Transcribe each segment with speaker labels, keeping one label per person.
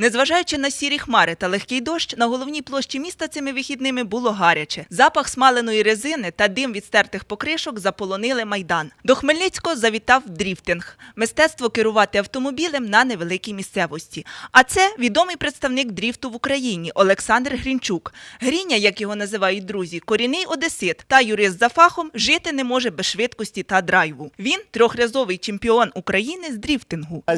Speaker 1: Незважаючи на сірі хмари та легкий дощ, на головній площі міста цими вихідними було гаряче. Запах смаленої резини та дим від стертих покришок заполонили майдан. До Хмельницького завітав дріфтинг мистецтво керувати автомобілем на невеликій місцевості. А це відомий представник дріфту в Україні Олександр Грінчук. Гріня, як його називають друзі, корінний одесит та юрист за фахом жити не може без швидкості та драйву. Він трьохразовий чемпіон України з дріфтингу.
Speaker 2: А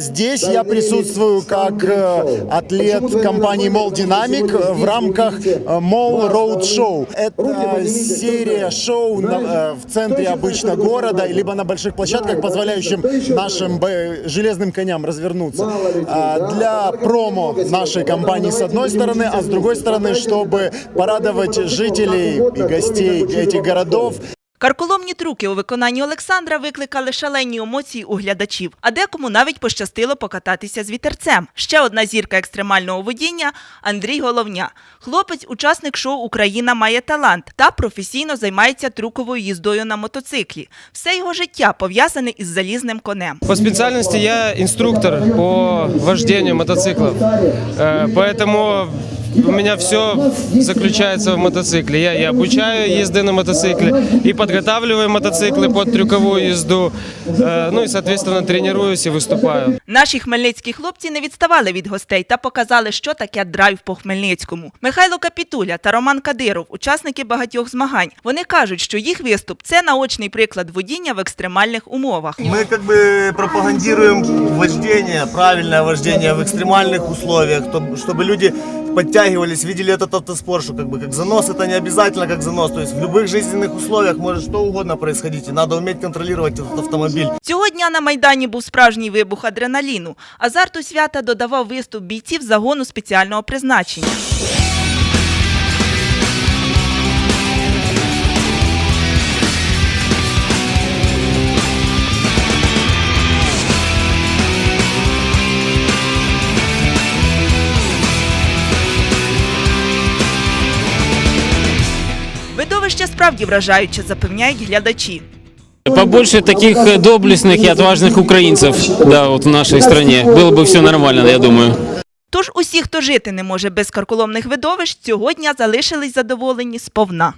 Speaker 2: я присутствую э, атлет компании Мол Динамик в рамках Мол Роуд Шоу. Это серия шоу на- э, в центре обычно города, либо на больших площадках, позволяющим нашим железным коням развернуться. А, Для промо нашей компании с одной стороны, а с другой стороны, чтобы порадовать жителей и гостей этих городов
Speaker 1: Карколомні трюки у виконанні Олександра викликали шалені емоції у глядачів, а декому навіть пощастило покататися з вітерцем. Ще одна зірка екстремального водіння Андрій Головня. Хлопець, учасник шоу Україна має талант та професійно займається трюковою їздою на мотоциклі. Все його життя пов'язане із залізним конем.
Speaker 3: По специальности я инструктор по вождению мотоциклов, Э, поэтому у меня все заключается в мотоцикле. Я и обучаю езды на мотоцикле, и подготавливаю мотоциклы под трюковую езду, э, ну и, соответственно, тренируюсь и выступаю.
Speaker 1: Наші хмельницькі хлопці не відставали від гостей та показали, що таке драйв по Хмельницькому. Михайло Капітуля та Роман Кадиров, учасники багатьох змагань. Вони кажуть, що їх виступ це наочний приклад водіння в екстремальних умовах.
Speaker 4: Мы как бы пропагандируем вождение, правильное вождение в экстремальных условиях, чтоб- чтобы люди подтягивались, видели этот автоспорт, что как бы как занос это не обязательно как занос, то есть в любых жизненных условиях может что угодно происходить, и надо уметь контролировать этот автомобиль.
Speaker 1: Цього дня на майдані був справжній вибух адреналіну. Азарту свята додавав виступ бійців загону спеціального призначення. Видовище справді вражаюче, запевняють глядачі.
Speaker 5: Побольше таких э, доблестных и отважных украинцев, да, вот в нашей стране. Было бы все нормально, я думаю.
Speaker 1: Тож усі, хто жити не може без карколомних видовищ, цього дня залишились задоволені сповна.